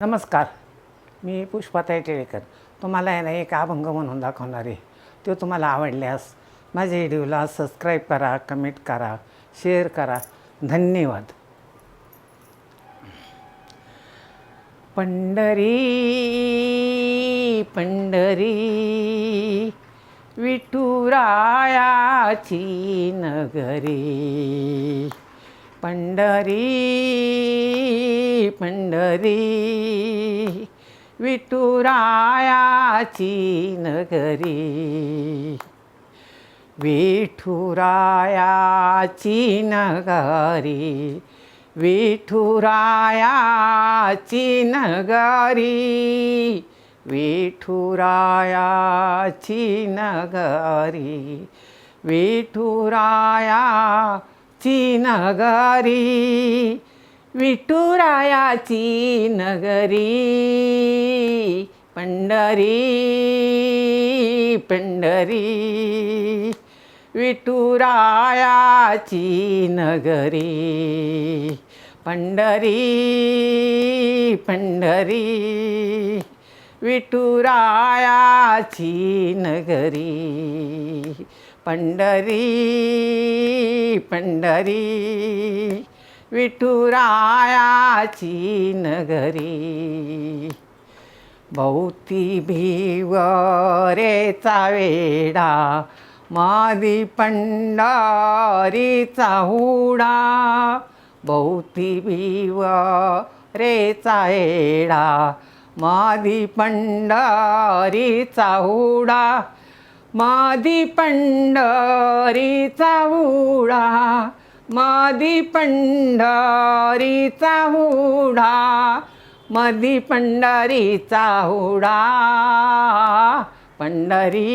नमस्कार. मी पुष्पाताई टिळेकर तुम्हाला आहे ना एक अभंग म्हणून दाखवणार. आहे तो तुम्हाला आवडल्यास माझ्या व्हिडिओला सबस्क्राईब करा कमेंट करा शेअर करा. धन्यवाद. पंढरी पंढरी विठुरायाची नगरी. पंढरी पंढरी. विठुरायाची नगरी. विठुरायाची नगरी. विठुरायाची नगरी. विठुरायाची नगरी. विठुरायाची नगरी विठुरायाची नगरी पंढरी पंढरी विठुरायाची नगरी पंढरी पंढरी विठुरायाची नगरी. पंढरी पंढरी विठुरायाची नगरी. भोवती भिवरेचा वेडा मादी पंढरीचा हुडा. भोवती भिवरेचा वेडा मादी पंढरीचा हुडा. मादी पंढरीचा हुडा मादी पंढरीचा हुडा मधी पंढरीचा हुडा पंढरी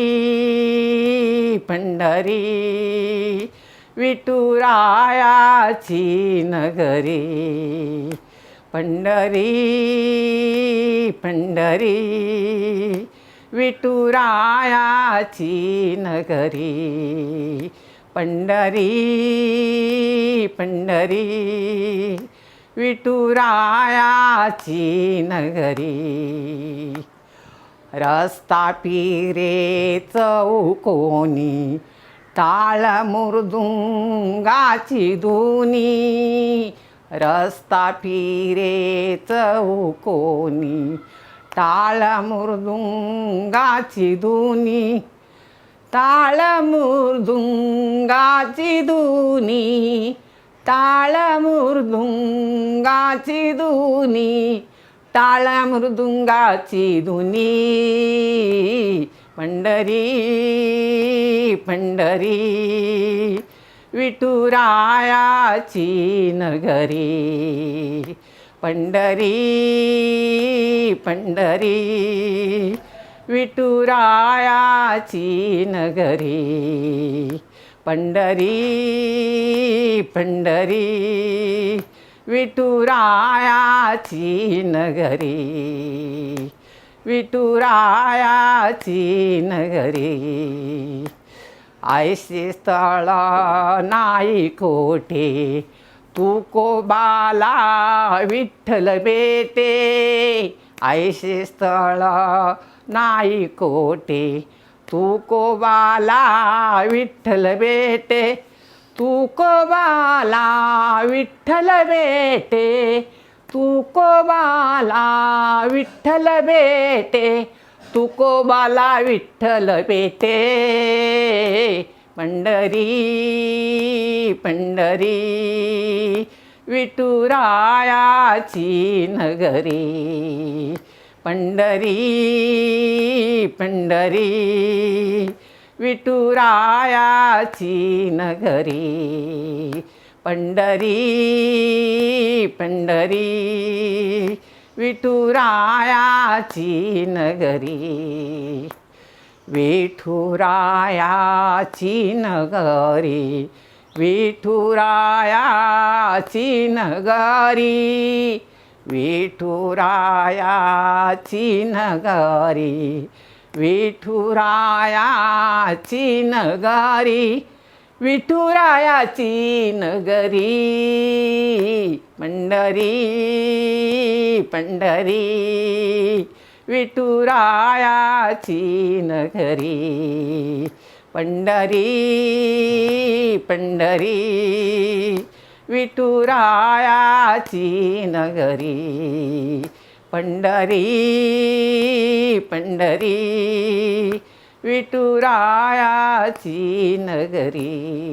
पंढरी विठुरायाची नगरी. पंढरी पंढरी विठुरायाची नगरी. पंढरी पंढरी विठुरायाची नगरी. रस्ता पिरे चौकोनी टाळ मुर्दुंगाची धुनी. रस्ता पिरे चौकोनी टाळ मुरदुंगाची धुनी टाळ मुरदुंगाची धुनी टाळ मृदुंगाची पंढरी पंढरी विठुरायाची नगरी. पंढरी पंढरी विठुरायाची नगरी. पंढरी विठुरायाची नगरी. विठुरायाची नगरी स्थळ नाही कोठे. तू को बाला विठ्ठल बेटे ऐसे स्थळ नाही कोटे तू को बाला विठ्ठल बेटे तू को बाला विठ्ठल बेटे तू को बाला विठ्ठल बेटे तू को बाला विठ्ठल बेटे पंढरी पंढरी विठुरायाची नगरी पंढरी पंढरी विठुरायाची नगरी पंढरी पंढरी विठुरायाची नगरी विठुरायाची नगरी विठुरायाची नगरी विठुरायाची नगरी विठुरायाची नगरी विठुरायाची नगरी पंढरी पंढरी विठुरायाची नगरी. पंढरी पंढरी विठुरायाची नगरी. पंढरी पंढरी विठुरायाची नगरी.